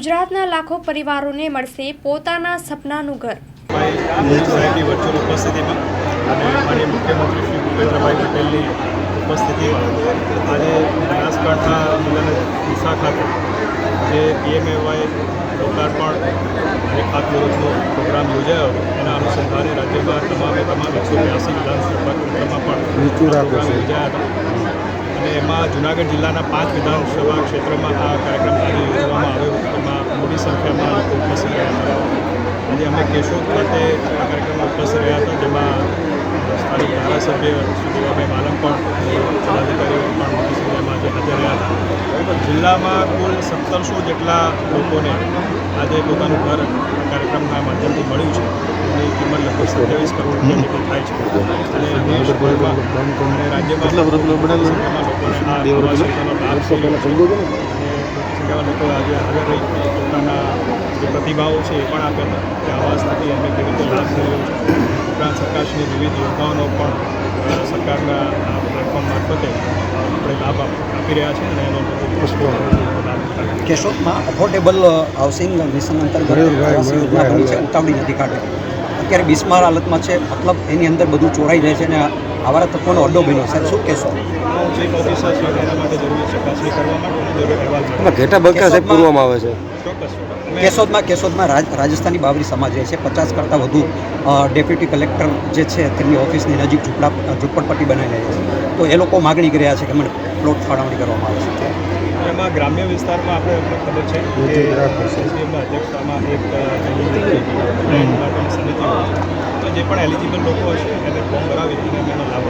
ગુજરાતના લાખો પરિવારોને મળશે પોતાના સપનાનું ઘર. સાહેબની વર્ચ્યુઅલ ઉપસ્થિતિમાં અને માન્ય મુખ્યમંત્રી શ્રી ભૂપેન્દ્રભાઈ પટેલની ઉપસ્થિતિમાં આજે બનાસકાંઠા જિલ્લાના ડીસા ખાતે જે પીએમએવાય લોકાર્પણ અને ખાતમુહૂર્તનો પ્રોગ્રામ યોજાયો એના અનુસંધાને રાજ્યમાં તમામે તમામ એકસો બ્યાસી વિધાનસભા ક્ષેત્રમાં પણ પ્રોગ્રામ યોજાયા હતા. અને એમાં જુનાગઢ જિલ્લાના પાંચ વિધાનસભા ક્ષેત્રમાં આ કાર્યક્રમ આજે યોજવામાં આવ્યો એમાં મોટી સંખ્યામાં લોકો ઉપસ્થિત રહ્યા હતા આજે અમે કેશોદ ખાતે આ કાર્યક્રમમાં ઉપસ્થિત રહ્યા હતા જેમાં સ્થાનિક ધારાસભ્ય શ્રી માલમ પણ પદાધિકારીઓ પણ મોટી સંખ્યામાં આજે હાજર રહ્યા હતા. જિલ્લામાં કુલ સત્તરસો જેટલા લોકોને આજે પોતાનું ઘર કાર્યક્રમના માધ્યમથી મળ્યું છે. એની કિંમત લગભગ સત્યાવીસ કરોડ રૂપિયા જેટલી થાય છે. અને દેશભરમાં અને રાજ્યમાં લોકોને આ લાભ સંખ્યામાં લોકો આજે હાજર રહી પોતાના જે પ્રતિભાવો છે એ પણ આપ્યા હતા કે આવાસ થકી એમને કેવી રીતે લાભ રહ્યો છે. ઉપરાંત સરકારશ્રીની વિવિધ યોજનાઓનો પણ સરકારના આ પ્લેટફોર્મ મારફતે આપણે લાભ આપી રહ્યા છે અને એનો છે. કેશોદમાં અફોર્ડેબલ હાઉસિંગ મિશન અંતર્ગત ઉતાવળી નથી કાઢે અત્યારે બિસ્માર હાલતમાં છે મતલબ એની અંદર બધું ચોરાઈ જાય છે અને આવારા તત્વોનો અડ્ડો બન્યો સાહેબ શું કહેશો? ચીફ ઓફિસર છે એના માટે જરૂરી ચકાસણી કરવા માટે જરૂરી અહેવાલ ઘેટા બગા સાહેબ પૂરવામાં આવે છે. કેશોદમાં કેશોદમાં રાજ રાજસ્થાની બાવરી સમાજ રહે છે. પચાસ કરતાં વધુ ડેપ્યુટી કલેક્ટર જે છે તેમની ઓફિસની નજીક ઝૂંપડા ઝૂંપડપટ્ટી બનાવેલી છે. તો એ લોકો માગણી કરી રહ્યા છે કે મને પ્લોટ ફાળવણી કરવામાં આવે છે. એમાં ગ્રામ્ય વિસ્તારમાં આપણે અમને ખબર છે કે અધ્યક્ષતામાં એક સમિતિ તો જે પણ એલિજિબલ લોકો હશે એને ફોર્મ કરાવી અને એનો લાભ